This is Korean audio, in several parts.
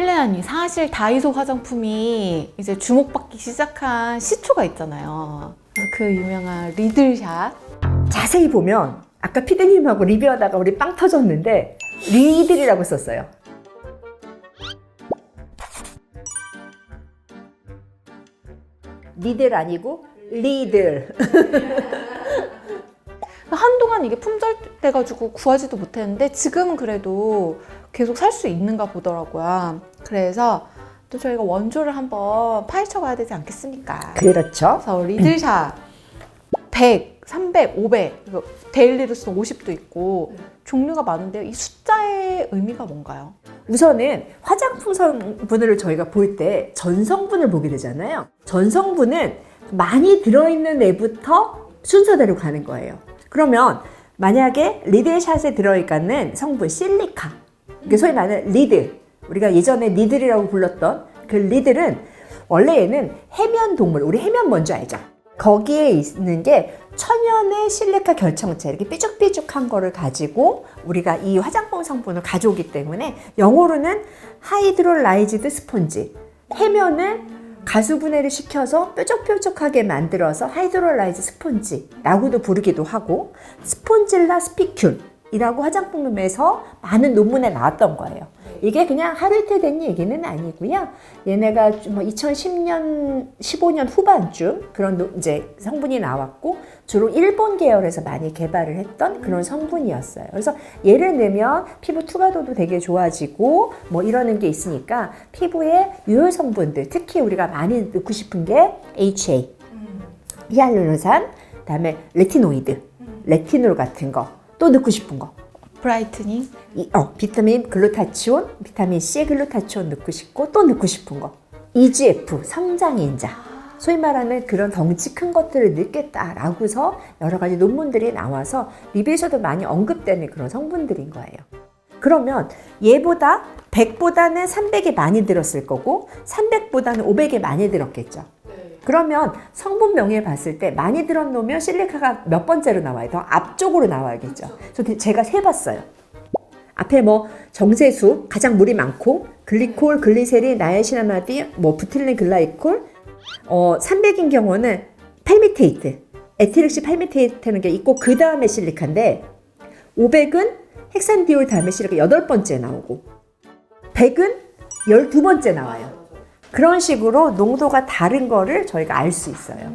헬레나님 사실 다이소 화장품이 이제 주목받기 시작한 시초가 있잖아요. 그래서 그 유명한 리들샷 자세히 보면 아까 피디님하고 리뷰하다가 우리 빵 터졌는데 리들이라고 썼어요. 리들 아니고 리들. 한동안 이게 품절돼가지고 구하지도 못했는데 지금은 그래도 계속 살 수 있는가 보더라고요. 그래서 또 저희가 원조를 한번 파헤쳐 봐야 되지 않겠습니까? 그렇죠. 그래서 리들샷 100, 300, 500, 이거 데일리로 쓰는 50도 있고 종류가 많은데요. 이 숫자의 의미가 뭔가요? 우선은 화장품 성분을 저희가 볼 때 전성분을 보게 되잖아요. 전성분은 많이 들어있는 애부터 순서대로 가는 거예요. 그러면 만약에 리들샷에 들어있는 성분 실리카, 이게 소위 말하는 리들, 우리가 예전에 리들이라고 불렀던 그 리들은 원래 얘는 해면 동물, 우리 해면 먼저 알죠? 거기에 있는 게 천연의 실리카 결정체 이렇게 삐죽삐죽한 거를 가지고 우리가 이 화장품 성분을 가져오기 때문에 영어로는 하이드롤라이즈드 스폰지 해면을 가수분해를 시켜서 뾰족뾰족하게 만들어서 하이드롤라이즈 스폰지라고도 부르기도 하고 스폰질라 스피큘이라고 화장품에서 많은 논문에 나왔던 거예요. 이게 그냥 하루 이틀 된 얘기는 아니고요. 얘네가 뭐 2010년, 15년 후반쯤 그런 노- 이제 성분이 나왔고 주로 일본 계열에서 많이 개발을 했던 그런 성분이었어요. 그래서 예를 들면 피부 투과도도 되게 좋아지고 뭐 이러는 게 있으니까 피부에 유효 성분들 특히 우리가 많이 넣고 싶은 게 HA, 히알루론산, 그다음에 레티노이드, 레티놀 같은 거 또 넣고 싶은 거. 브라이트닝 이, 어, 비타민 글루타치온, 비타민 C 글루타치온 넣고 싶고 또 넣고 싶은 거. EGF, 성장인자. 소위 말하는 그런 덩치 큰 것들을 넣겠다라고서 여러 가지 논문들이 나와서 리뷰에서도 많이 언급되는 그런 성분들인 거예요. 그러면 얘보다 100보다는 300이 많이 들었을 거고 300보다는 500이 많이 들었겠죠. 그러면 성분명에 봤을 때 많이 들어놓으면 실리카가 몇 번째로 나와요? 더 앞쪽으로 나와야겠죠. 그래서 제가 세봤어요. 앞에 뭐 정제수 가장 물이 많고 글리콜, 글리세린, 나야시나마디, 뭐 부틸린 글라이콜, 어 300인 경우는 팔미테이트, 에틸릭시 팔미테이트라는 게 있고 그 다음에 실리카인데 500은 헥산디올 다음에 실리카 여덟 번째 나오고 100은 12번째 나와요. 그런 식으로 농도가 다른 거를 저희가 알 수 있어요.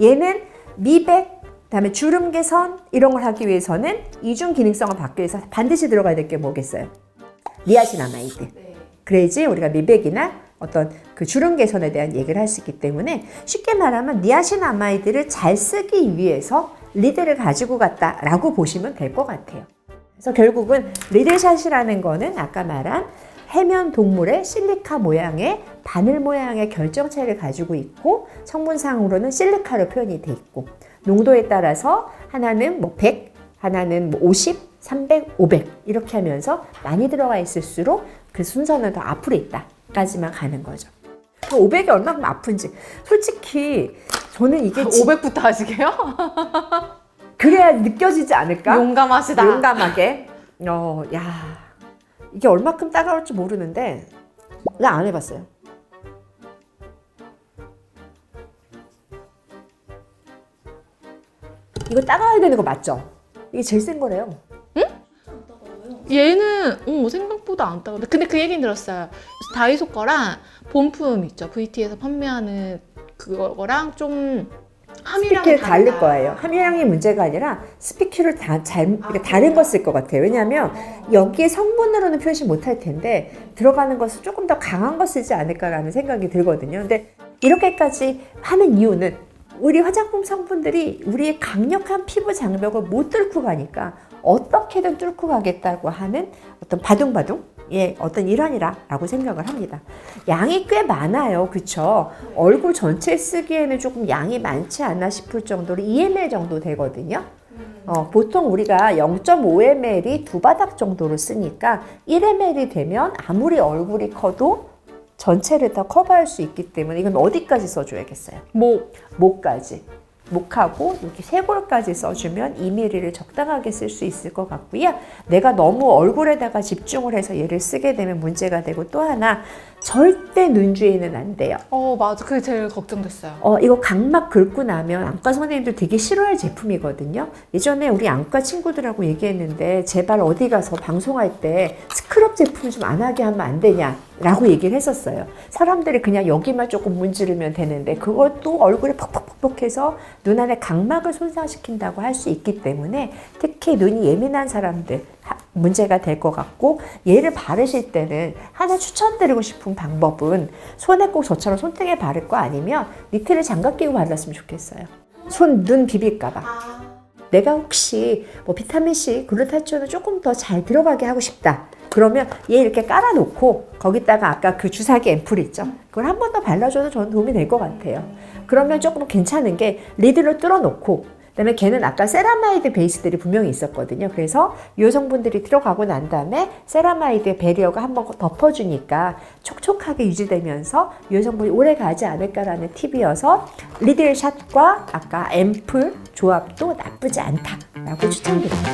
얘는 미백, 그다음에 주름 개선 이런 걸 하기 위해서는 이중 기능성을 받기 위해서 반드시 들어가야 될 게 뭐겠어요? 니아신아마이드. 그래야지 우리가 미백이나 어떤 그 주름 개선에 대한 얘기를 할 수 있기 때문에 쉽게 말하면 니아신아마이드를 잘 쓰기 위해서 리드를 가지고 갔다라고 보시면 될 것 같아요. 그래서 결국은 리들샷이라는 거는 아까 말한 해면 동물의 실리카 모양의 바늘 모양의 결정체를 가지고 있고 성분상으로는 실리카로 표현이 돼 있고 농도에 따라서 하나는 뭐 100, 하나는 뭐 50, 300, 500 이렇게 하면서 많이 들어가 있을수록 그 순서는 더 앞으로 있다까지만 가는 거죠. 500이 얼마큼 아픈지 솔직히 저는 이게 지- 500부터 하시게요? 그래야 느껴지지 않을까? 용감하시다. 용감하게. 어, 야. 이게 얼마큼 따가울지 모르는데, 나 안 해봤어요. 이거 따가워야 되는 거 맞죠? 이게 제일 센 거래요. 얘는 어, 생각보다 안 따가운데 근데 그 얘기는 들었어요. 다이소 거랑 본품 있죠. VT에서 판매하는 그거랑 좀 스피큐를 다를. 거예요. 함유량이 문제가 아니라 스피큐를 다 잘, 그러니까 다른 거쓸것 같아요. 왜냐하면 여기에 성분으로는 표시 못할 텐데 들어가는 것을 조금 더 강한 거 쓰지 않을까라는 생각이 들거든요. 근데 이렇게까지 하는 이유는 우리 화장품 성분들이 우리의 강력한 피부 장벽을 못 뚫고 가니까 어떻게든 뚫고 가겠다고 하는 어떤 바둥바둥 예, 어떤 일환이라고 생각을 합니다. 양이 꽤 많아요. 그쵸? 얼굴 전체 쓰기에는 조금 양이 많지 않나 싶을 정도로 2ml 정도 되거든요. 어, 보통 우리가 0.5ml이 두 바닥 정도로 쓰니까 1ml이 되면 아무리 얼굴이 커도 전체를 다 커버할 수 있기 때문에 이건 어디까지 써줘야겠어요? 목 목까지. 목하고 이렇게 쇄골까지 써주면 2mm를 적당하게 쓸 수 있을 것 같고요. 내가 너무 얼굴에다가 집중을 해서 얘를 쓰게 되면 문제가 되고 또 하나 절대 눈주에는 안 돼요. 어 맞아 그게 제일 걱정됐어요. 어, 이거 각막 긁고 나면 안과 선생님들 되게 싫어할 제품이거든요. 예전에 우리 안과 친구들하고 얘기했는데 제발 어디 가서 방송할 때 스크럽 제품 좀 안 하게 하면 안 되냐라고 얘기를 했었어요. 사람들이 그냥 여기만 조금 문지르면 되는데 그것도 얼굴에 퍽퍽퍽 퍽해서 눈 안에 각막을 손상시킨다고 할 수 있기 때문에 특히 눈이 예민한 사람들 하- 문제가 될 것 같고 얘를 바르실 때는 하나 추천드리고 싶은 방법은 손에 꼭 저처럼 손등에 바를 거 아니면 니트를 장갑 끼고 발랐으면 좋겠어요. 손, 눈 비빌까봐. 내가 혹시 뭐 비타민C, 글루타치온을 조금 더 잘 들어가게 하고 싶다. 그러면 얘 이렇게 깔아놓고 거기다가 아까 그 주사기 앰플 있죠? 그걸 한 번 더 발라줘도 저는 도움이 될 것 같아요. 그러면 조금 괜찮은 게 리드를 뚫어놓고 그다음에 걔는 아까 세라마이드 베이스들이 분명히 있었거든요. 그래서 요 성분들이 들어가고 난 다음에 세라마이드 베리어가 한번 덮어주니까 촉촉하게 유지되면서 요 성분이 오래 가지 않을까라는 팁이어서 리들샷과 아까 앰플 조합도 나쁘지 않다라고 추천드립니다.